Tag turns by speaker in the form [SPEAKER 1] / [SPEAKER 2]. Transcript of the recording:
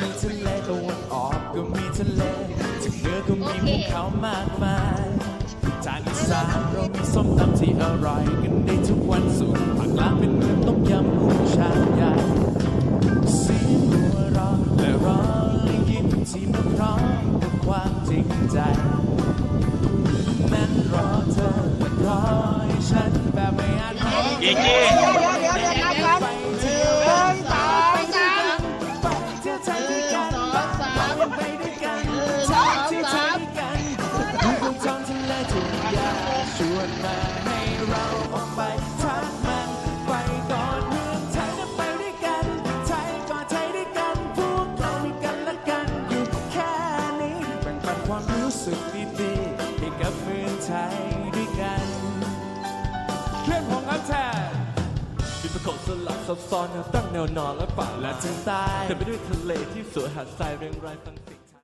[SPEAKER 1] มีทะเลตะวันออกก็มีทะเลทางเหนือก็มีภูเขามากมายทางอีสานเรามีส้มตำที่อร่อยกันได้ทุกวันศุกร์ภาคกลางเป็นเมืองต้มยำกุ้งชามใหญ่เสียงหัวเราะและร้อยยิ้มที่มาพร้อมกับความจริงใจนั้นรอเธอและรอให้ฉันแบบไม่อาจบอ ให้เราออกไปทักมันไปก่อนเมืองไทยนะไปด้วยกันไทยก่อนไทยด้วยกันพวกเรามีกันและกันอยู่แค่นี้แบ่งปันความรู้สึกดีๆให้กับเมืองไทยด้วยกันเพื่อนผมครับแทนมีประกอบสลับซับซ้อนนวตั้งแนวนอนและป่าและทางใต้เต็มไปด้วยทะเลที่สวยหาดทรายเรียงรายฟัง